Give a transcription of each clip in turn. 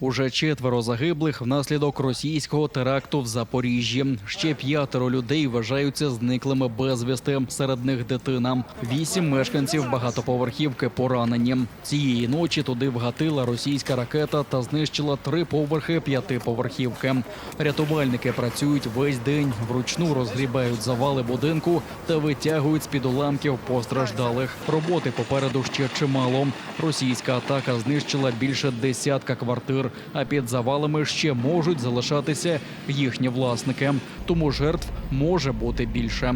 Уже четверо загиблих внаслідок російського теракту в Запоріжжі. Ще п'ятеро людей вважаються зниклими безвісти. Серед них дитина. Вісім мешканців багатоповерхівки поранені. Цієї ночі туди вгатила російська ракета та знищила три поверхи п'ятиповерхівки. Рятувальники працюють весь день, вручну розгрібають завали будинку та витягують з під уламків постраждалих. Роботи попереду ще чимало. Російська атака знищила більше десятка квартир, а під завалами ще можуть залишатися їхні власники. Тому жертв може бути більше.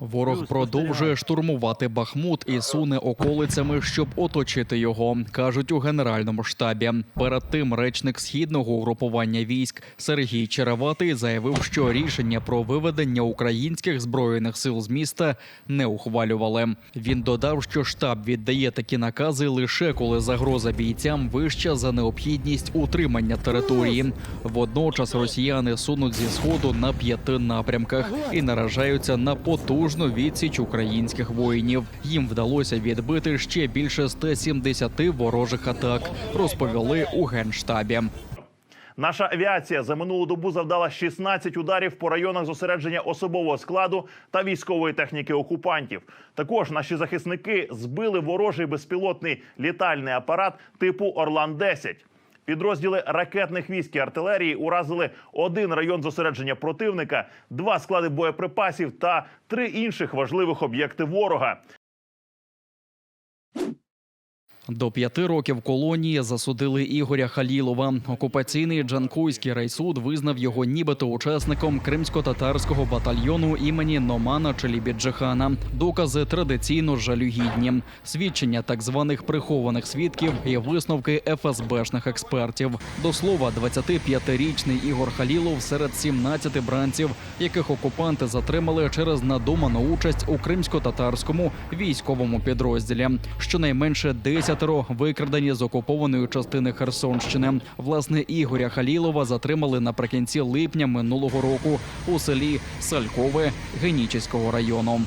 Ворог продовжує штурмувати Бахмут і суне околицями, щоб оточити його, кажуть у генеральному штабі. Перед тим речник східного угрупування військ Сергій Череватий заявив, що рішення про виведення українських збройних сил з міста не ухвалювали. Він додав, що штаб віддає такі накази лише коли загроза бійцям вища за необхідність утримання території. Водночас росіяни сунуть зі сходу на п'яти напрямках і наражаються на потужну відсіч українських воїнів. Їм вдалося відбити ще більше 170 ворожих атак. Розповіли у генштабі. Наша авіація за минулу добу завдала 16 ударів по районах зосередження особового складу та військової техніки окупантів. Також наші захисники збили ворожий безпілотний літальний апарат типу Орлан 10 Підрозділи ракетних військ і артилерії уразили один район зосередження противника, два склади боєприпасів та три інших важливих об'єкти ворога. До п'яти років колонії засудили Ігоря Халілова. Окупаційний Джанкуйський райсуд визнав його нібито учасником кримсько-татарського батальйону імені Номана Челібіджихана. Докази традиційно жалюгідні. Свідчення так званих прихованих свідків і висновки ФСБшних експертів. До слова, 25-річний Ігор Халілов серед 17 бранців, яких окупанти затримали через надуману участь у кримсько-татарському військовому підрозділі. Щонайменше 10 викрадені з окупованої частини Херсонщини. Власне, Ігоря Халілова затримали наприкінці липня минулого року у селі Салькове Генічеського району.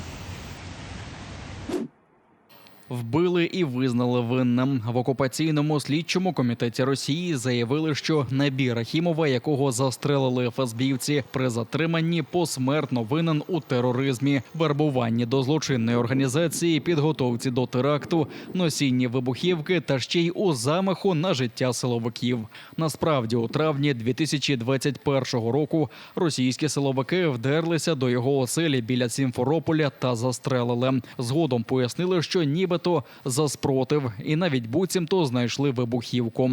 Вбили і визнали винним в окупаційному слідчому комітеті Росії. Заявили, що Набір Рахімова, якого застрелили ФСБівці при затриманні, посмертно винен у тероризмі, вербуванні до злочинної організації, підготовці до теракту, носінні вибухівки та ще й у замаху на життя силовиків. Насправді, у травні 2021 року російські силовики вдерлися до його оселі біля Сімферополя та застрелили. Згодом пояснили, що нібито за спротив, і навіть буцімто знайшли вибухівку.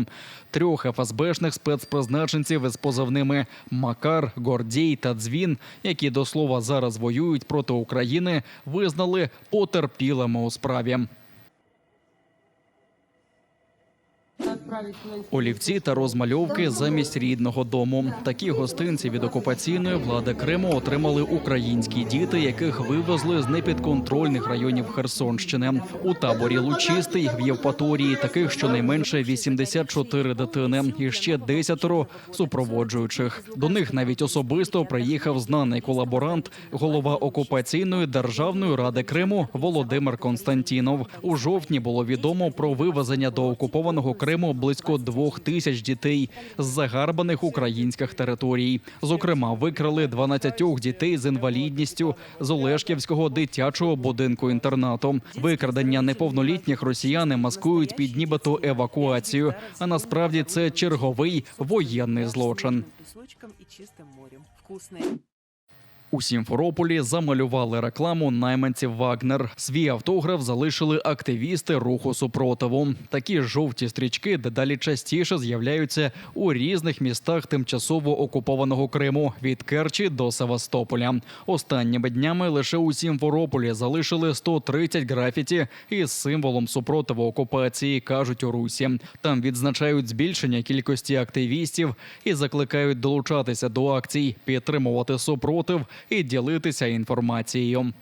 Трьох ФСБшних спецпризначенців із позивними Макар, Гордій та Дзвін, які до слова зараз воюють проти України, визнали потерпілими у справі. Олівці та розмальовки замість рідного дому. Такі гостинці від окупаційної влади Криму отримали українські діти, яких вивезли з непідконтрольних районів Херсонщини. У таборі Лучистий в Євпаторії таких щонайменше 84 дитини і ще 10 супроводжуючих. До них навіть особисто приїхав знаний колаборант, голова окупаційної державної ради Криму Володимир Константінов. У жовтні було відомо про вивезення до окупованого Криму близько двох тисяч дітей з загарбаних українських територій. Зокрема, викрали 12 дітей з інвалідністю з Олешківського дитячого будинку інтернату. Викрадення неповнолітніх росіяни маскують під нібито евакуацію. А насправді це черговий воєнний злочин. У Сімферополі замалювали рекламу найманців Вагнер. Свій автограф залишили активісти руху супротиву. Такі жовті стрічки дедалі частіше з'являються у різних містах тимчасово окупованого Криму від Керчі до Севастополя. Останніми днями лише у Сімферополі залишили 130 графіті із символом супротиву окупації, кажуть у Русі. Там відзначають збільшення кількості активістів і закликають долучатися до акцій, підтримувати супротив і ділитися інформацією.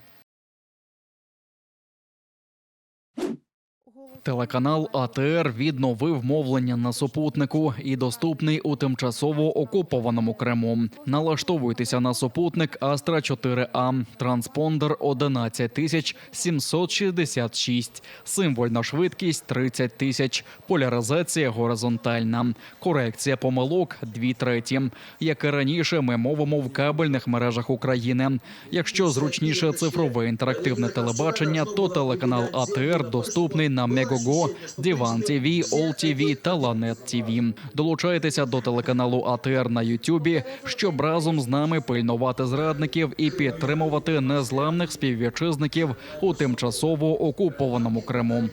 Телеканал АТР відновив мовлення на супутнику і доступний у тимчасово окупованому Криму. Налаштовуйтеся на супутник Астра 4 А, транспондер 11766, символьна швидкість 30 тисяч, поляризація горизонтальна, корекція помилок 2 треті. Як і раніше, ми мовимо в кабельних мережах України. Якщо зручніше цифрове інтерактивне телебачення, то телеканал АТР доступний на Мегого, Діван ТВ, Ол ТВ та Ланет ТВ. Долучайтеся до телеканалу АТР на Ютубі, щоб разом з нами пильнувати зрадників і підтримувати незламних співвітчизників у тимчасово окупованому Криму.